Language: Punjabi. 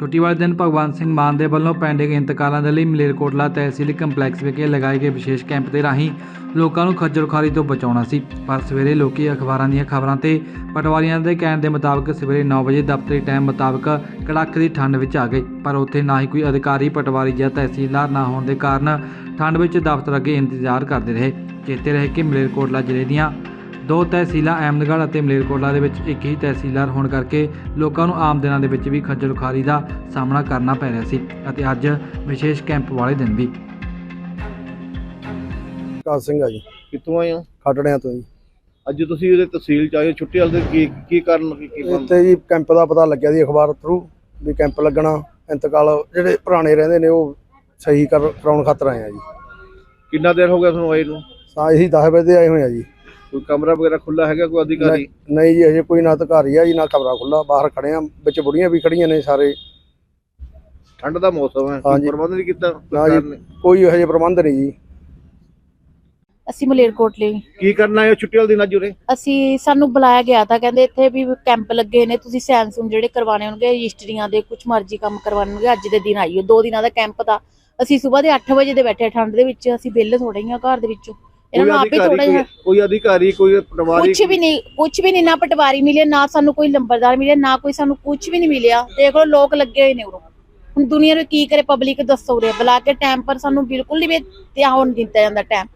ਛੁੱਟੀ ਵਾਲੇ ਦਿਨ ਭਗਵੰਤ ਸਿੰਘ ਮਾਨ ਦੇ ਵੱਲੋਂ ਪੈਂਡਿੰਗ ਇੰਤਕਾਲਾਂ ਦੇ ਲਈ ਮਲੇਰਕੋਟਲਾ ਤਹਿਸੀਲ ਕੰਪਲੈਕਸ ਵਿਖੇ ਲਗਾਏ ਗਏ ਵਿਸ਼ੇਸ਼ ਕੈਂਪ ਦੇ ਰਾਹੀਂ ਲੋਕਾਂ ਨੂੰ ਖੱਜਲ ਤੋਂ ਬਚਾਉਣਾ ਸੀ। ਪਰ ਸਵੇਰੇ ਲੋਕੀ ਅਖਬਾਰਾਂ ਦੀਆਂ ਖਬਰਾਂ ਤੇ ਪਟਵਾਰੀਆਂ ਦੇ ਕਹਿਣ ਦੇ ਮੁਤਾਬਕ ਸਵੇਰੇ 9 ਵਜੇ ਦਫ਼ਤਰੀ ਟਾਈਮ ਮੁਤਾਬਕ ਕੜਾਕੇ ਦੀ ਠੰਡ ਵਿੱਚ ਆ ਗਏ। ਪਰ ਉੱਥੇ ਨਾ ਹੀ ਕੋਈ ਅਧਿਕਾਰੀ, ਪਟਵਾਰੀ ਜਾਂ ਤਹਿਸੀਲਦਾਰ ਨਾ ਹੋਣ ਦੇ ਕਾਰਨ ਠੰਡ ਵਿੱਚ ਦਫ਼ਤਰ ਅੱਗੇ ਇੰਤਜ਼ਾਰ ਕਰਦੇ ਰਹੇ। ਚੇਤੇ ਰਹੇ ਕਿ ਮਲੇਰਕੋਟਲਾ ਜ਼ਿਲ੍ਹੇ ਦੀਆਂ ਦੋ ਤਹਿਸੀਲਾਂ ਅਹਿਮਦਗੜ੍ਹ ਅਤੇ ਮਲੇਰਕੋਟਲਾ ਦੇ ਵਿੱਚ ਇੱਕ ਹੀ ਤਹਿਸੀਲਦਾਰ ਹੋਣ ਕਰਕੇ ਲੋਕਾਂ ਨੂੰ ਆਮ ਦਿਨਾਂ ਦੇ ਵਿੱਚ ਵੀ ਖੱਜਲ ਖੁਆਰੀ ਦਾ ਸਾਹਮਣਾ ਕਰਨਾ ਪੈ ਰਿਹਾ ਸੀ ਅਤੇ ਅੱਜ ਵਿਸ਼ੇਸ਼ ਕੈਂਪ ਵਾਲੇ ਦਿਨ ਵੀ। ਕਾਜ ਸਿੰਘ ਆ ਜੀ। ਕਿੱਥੋਂ ਆਏ ਹੋ? ਖੱਟੜਿਆਂ ਤੋਂ ਜੀ। ਅੱਜ ਤੁਸੀਂ ਉਹਦੇ ਤਹਿਸੀਲ ਚ ਆਏ ਹੋ, ਛੁੱਟੀ ਵਾਲੇ ਦਿਨ ਕੀ ਕੀ ਕਾਰਨ ਕੀ ਕੀ ਇੱਥੇ ਜੀ ਕੈਂਪ ਦਾ ਪਤਾ ਲੱਗਿਆ ਦੀ ਅਖਬਾਰ ਥਰੂ ਵੀ ਕੈਂਪ ਲੱਗਣਾ ਇੰਤਕਾਲ ਜਿਹੜੇ ਪੁਰਾਣੇ ਰਹਿੰਦੇ ਨੇ ਉਹ ਸਹੀ ਕਰ ਕਰਾਉਣ ਖਾਤਰ ਆਏ ਆ ਜੀ। ਕਿੰਨਾ ਦੇਰ ਹੋ ਗਿਆ ਤੁਹਾਨੂੰ ਆਏ ਨੂੰ? ਤਾਂ ਅਸੀਂ 10 ਵਜੇ ਦੇ ਆਏ ਹੋਏ ਆ ਜੀ। ਕੋਈ ਕਮਰਾ ਵਗੈਰਾ ਖੁੱਲਾ ਹੈਗਾ ਕੋਈ ਅਧਿਕਾਰੀ? ਨਹੀਂ- ਜੀ ਅਜੇ ਕੋਈ ਨਾ ਅਧਿਕਾਰੀ ਆ ਜੀ ਨਾ ਕਮਰਾ ਖੁੱਲਾ ਬਾਹਰ ਖੜੇ ਆ ਵਿੱਚ ਬੁੜੀਆਂ ਵੀ ਖੜੀਆਂ ਨੇ ਸਾਰੇ। ਠੰਡ ਦਾ ਮੌਸਮ ਹੈ ਕੋਈ ਹਾਂਜੀ। ਪ੍ਰਬੰਧ ਨਹੀਂ ਕੀਤਾ ਨਾ ਸਰਕਾਰ ਜੀ ਨੇ ਕੋਈ ਇਹੋ ਜਿਹੇ ਪ੍ਰਬੰਧ ਨਹੀਂ ਜੀ। ਅਸੀਂ ਮਲੇਰਕੋਟਲੇ ਕੀ ਕਰਨਾ ਹੈ ਛੁੱਟੀ ਵਾਲੇ ਦਿਨ ਅੱਜ ਉਰੇ? ਅਸੀਂ ਸਾਨੂੰ ਬੁਲਾਇਆ ਗਿਆ ਤਾਂ ਕਹਿੰਦੇ ਇੱਥੇ ਵੀ ਕੈਂਪ ਲੱਗੇ ਨੇ ਤੁਸੀਂ ਸੈਂਸ ਹੁਣ ਜਿਹੜੇ ਕਰਵਾਣੇ ਹੋਣਗੇ ਰਜਿਸਟਰੀਆਂ ਦੇ ਕੁਝ ਮਰਜ਼ੀ ਕੰਮ ਕਰਵਾਉਣੇ ਹੋਣਗੇ ਅੱਜ ਦੇ ਦਿਨ ਆਈਓ ਦੋ ਦਿਨਾਂ ਦਾ ਕੈਂਪ ਦਾ। ਅਸੀਂ ਸਵੇਰ ਦੇ 8 ਵਜੇ ਦੇ ਬੈਠੇ ਠੰਡ ਦੇ ਵਿੱਚ ਅਸੀਂ ਵਿਹਲੇ ਥੋੜੇ ਹੀ ਆ ਘਰ ਦੇ ਵਿੱਚੋਂ। ਇਹਨਾਂ ਕੋਈ ਨੂੰ ਆਪੇ ਥੋੜਾ ਅਧਿਕਾਰੀ ਜਿਹਾ ਕੋਈ- ਕੋਈ ਅਧਿਕਾਰੀ ਕੋਈ ਪਟਵਾਰੀ? ਕੁਝ ਵੀ ਨਹੀਂ ਕੁਝ ਵੀ ਨਹੀਂ ਨਾ ਪਟਵਾਰੀ ਮਿਲੇ ਨਾ ਸਾਨੂੰ ਕੋਈ ਲੰਬਰਦਾਰ ਮਿਲੇ ਨਾ ਕੋਈ ਸਾਨੂੰ ਕੁਝ ਵੀ ਨਹੀਂ ਮਿਲਿਆ। ਦੇਖ ਲਓ ਲੋਕ ਲੱਗੇ ਹੋਏ ਨੇ ਉਰੋਂ। ਹੁਣ ਦੁਨੀਆ ਨੂੰ ਕੀ ਕਰੇ ਪਬਲਿਕ ਦੱਸੋ ਉਰੇ। ਬੁਲਾ ਕੇ ਟਾਈਮ ਪਰ ਸਾਨੂੰ ਬਿਲਕੁਲ ਨਹੀਂ ਵੀ ਤੇ ਹੁਣ ਦਿੱਤਾ ਜਾਂਦਾ ਟਾਈਮ